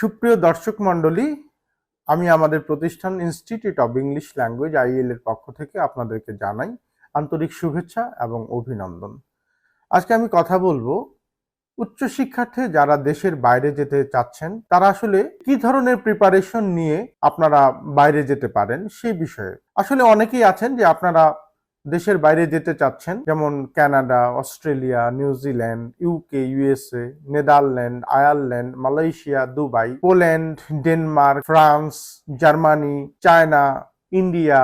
সুপ্রিয় দর্শক মণ্ডলী, আমি আমাদের প্রতিষ্ঠান institute of English language IL এর পক্ষ থেকে আপনাদেরকে জানাই আন্তরিক শুভেচ্ছা এবং অভিনন্দন। আজকে আমি কথা বলব উচ্চ শিক্ষার্থী যারা দেশের বাইরে যেতে চাচ্ছেন, তারা আসলে কি ধরনের প্রিপারেশন নিয়ে আপনারা বাইরে যেতে পারেন সেই বিষয়ে। আসলে অনেকেই আছেন যে আপনারা দেশের বাইরে যেতে চাচ্ছেন, যেমন Canada, Australia New Zealand UK, USA, Netherland, Ireland, Malaysia, Dubai, Poland, Denmark, France, Germany, China, India,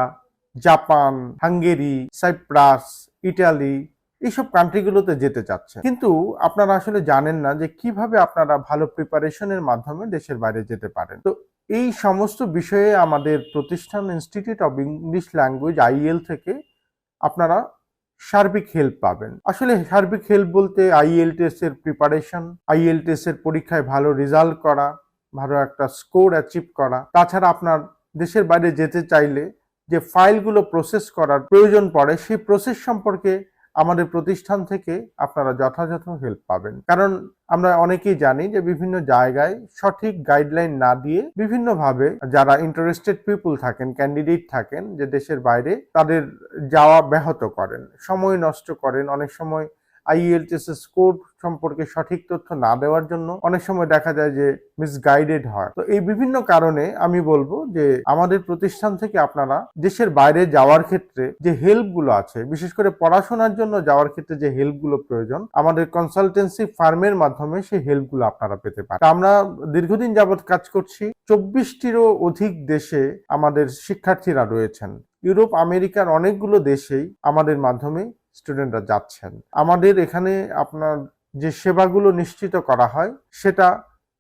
Japan, Hungary, Cyprus, Italy, এইসব কান্ট্রিগুলোতে যেতে চাচ্ছেন। কিন্তু আপনারা আসলে জানেন না যে কীভাবে আপনারা ভালো প্রিপারেশনের মাধ্যমে দেশের বাইরে যেতে পারেন। তো এই সমস্ত বিষয়ে আমাদের প্রতিষ্ঠান institute of English language IL থেকে আপনারা সার্বিক হেল্প পাবেন। আসলে সার্বিক হেল্প বলতে আইএল এর প্রিপারেশন আইএল এর পরীক্ষায় ভালো রেজাল্ট করা, ভালো একটা স্কোর অ্যাচিভ করা। তাছাড়া আপনার দেশের বাইরে যেতে চাইলে যে ফাইলগুলো প্রসেস করার প্রয়োজন পড়ে, সেই প্রসেস সম্পর্কে আমাদের প্রতিষ্ঠান থেকে আপনারা যথাযথ হেল্প পাবেন। কারণ আমরা অনেকেই জানি যে বিভিন্ন জায়গায় সঠিক গাইডলাইন না দিয়ে বিভিন্নভাবে যারা ইন্টারেস্টেড পিপুল থাকেন ক্যান্ডিডেট থাকেন যে দেশের বাইরে, তাদের যাওয়া ব্যাহত করেন। সময় নষ্ট করেন, অনেক সময় আইএলটিএস স্কোর সম্পর্কে সঠিক তথ্য না দেওয়ার জন্য অনেক সময় দেখা যায় যে মিসগাইডেড হয়। তো এই বিভিন্ন কারণে আমি বলব যে আমাদের প্রতিষ্ঠান থেকে আপনারা দেশের বাইরে যাওয়ার ক্ষেত্রে যে হেল্পগুলো আছে, বিশেষ করে পড়াশোনার জন্য যাওয়ার ক্ষেত্রে যে হেল্পগুলো প্রয়োজন, আমাদের কনসালটেন্সি ফার্মের মাধ্যমে সেই হেল্পগুলো আপনারা পেতে পারেন। আমরা দীর্ঘদিন যাবৎ কাজ করছি, চব্বিশটিরও অধিক দেশে আমাদের শিক্ষার্থীরা রয়েছেন। ইউরোপ, আমেরিকার অনেকগুলো দেশেই আমাদের মাধ্যমে স্টুডেন্টরা যাচ্ছেন। আমাদের এখানে আপনার যে সেবাগুলো নিশ্চিত করা হয়, সেটা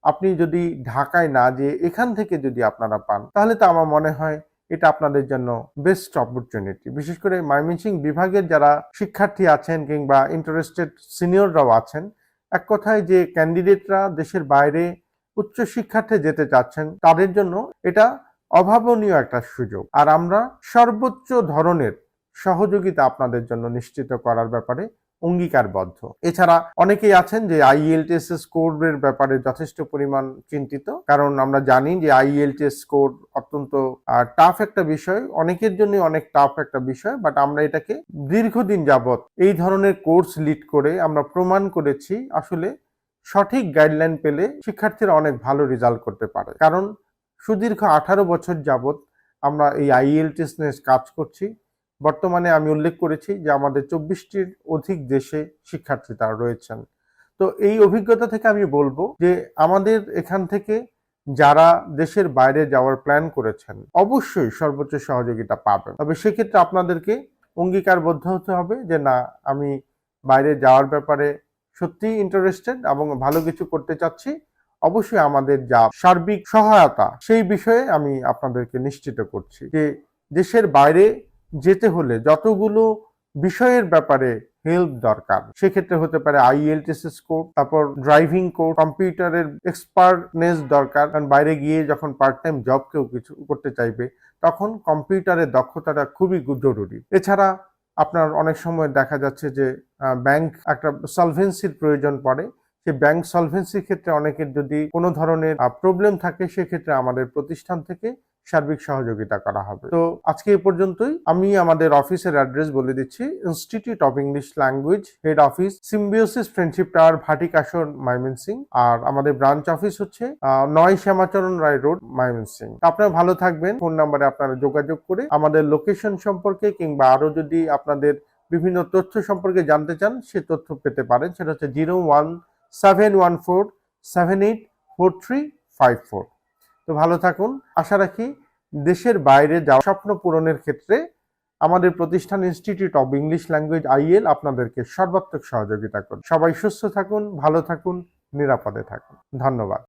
আপনি যদি ঢাকায় না যেয়ে এখান থেকে যদি আপনারা পান, তাহলে তো আমার মনে হয় এটা আপনাদের জন্য বেস্ট অপরচুনিটি বিশেষ করে ময়মনসিং বিভাগের যারা শিক্ষার্থী আছেন কিংবা ইন্টারেস্টেড সিনিয়ররাও আছেন, এক কথায় যে ক্যান্ডিডেটরা দেশের বাইরে উচ্চ শিক্ষার্থে যেতে চাচ্ছেন, তাদের জন্য এটা অভাবনীয় একটা সুযোগ। আর আমরা সর্বোচ্চ ধরনের সহযোগিতা আপনাদের জন্য নিশ্চিত করার ব্যাপারে অঙ্গীকারবদ্ধ। এছাড়া অনেকেই আছেন যে আইএলটিএস স্কোরের ব্যাপারে যথেষ্ট পরিমাণ চিন্তিত, কারণ আমরা জানি যে আইএলটিএস স্কোর অত্যন্ত টাফ একটা বিষয়। অনেকের জন্য অনেক টাফ একটা বিষয় বাট আমরা এটাকে দীর্ঘদিন যাবৎ এই ধরনের কোর্স লিড করে আমরা প্রমাণ করেছি আসলে সঠিক গাইডলাইন পেলে শিক্ষার্থীরা অনেক ভালো রেজাল্ট করতে পারে। কারণ সুদীর্ঘ আঠারো বছর যাবৎ আমরা এই আইএলটিএস নিয়ে কাজ করছি। বর্তমানে আমি উল্লেখ করেছি যে আমাদের চব্বিশটির অধিক দেশে শিক্ষার্থী তারা রয়েছেন। তো এই অভিজ্ঞতা থেকে আমি বলব যে আমাদের এখান থেকে যারা দেশের বাইরে যাওয়ার প্ল্যান করেছেন, অবশ্যই সর্বোচ্চ সহযোগিতা পাবেন। তবে সেক্ষেত্রে আপনাদেরকে অঙ্গীকারবদ্ধ হতে হবে যে না, আমি বাইরে যাওয়ার ব্যাপারে সত্যিই ইন্টারেস্টেড এবং ভালো কিছু করতে চাচ্ছি। অবশ্যই আমাদের যা সার্বিক সহায়তা, সেই বিষয়ে আমি আপনাদেরকে নিশ্চিত করছি যে দেশের বাইরে যেতে হলে যতগুলো বিষয়ের ব্যাপারে হেল্প দরকার, সেক্ষেত্রে হতে পারে আইএলটিএস স্কোর তারপর ড্রাইভিং কোর্স কম্পিউটারের এক্সপার্টনেস দরকার, কারণ বাইরে গিয়ে যখন পার্ট টাইম জব কেউ কিছু করতে চাইবে, তখন কম্পিউটারের দক্ষতাটা খুবই জরুরি। এছাড়া আপনার অনেক সময় দেখা যাচ্ছে যে ব্যাংক একটা সলভেন্সির প্রয়োজন পড়ে। সে ব্যাংক সলভেন্সির ক্ষেত্রে অনেকের যদি কোনো ধরনের প্রবলেম থাকে, সেক্ষেত্রে আমাদের প্রতিষ্ঠান থেকে সার্বিক সহযোগিতা করা হবে। তো আজকে এ পর্যন্তই। আমি আমাদের অফিসের অ্যাড্রেস বলে দিচ্ছি। Institute of English language head office Symbiosis friendship tower ভাটিকাশন সিং আর আমাদের ব্রাঞ্চ অফিস হচ্ছে নয় শ্যামাচরণ রায় রোড ময়মনসিং আপনারা ভালো থাকবেন। ফোন নাম্বারে আপনারা যোগাযোগ করে আমাদের লোকেশন সম্পর্কে কিংবা আরও যদি আপনাদের বিভিন্ন তথ্য সম্পর্কে জানতে চান, সে তথ্য পেতে পারেন। সেটা হচ্ছে zero one seven one four seven eight four three five four. তো ভালো থাকুন। আশা রাখি দেশের বাইরে যাওয়া স্বপ্ন পূরণের ক্ষেত্রে আমাদের প্রতিষ্ঠান institute of English language IL আপনাদেরকে সর্বাত্মক সহযোগিতা করুন। সবাই সুস্থ থাকুন, ভালো থাকুন, নিরাপদে থাকুন। ধন্যবাদ।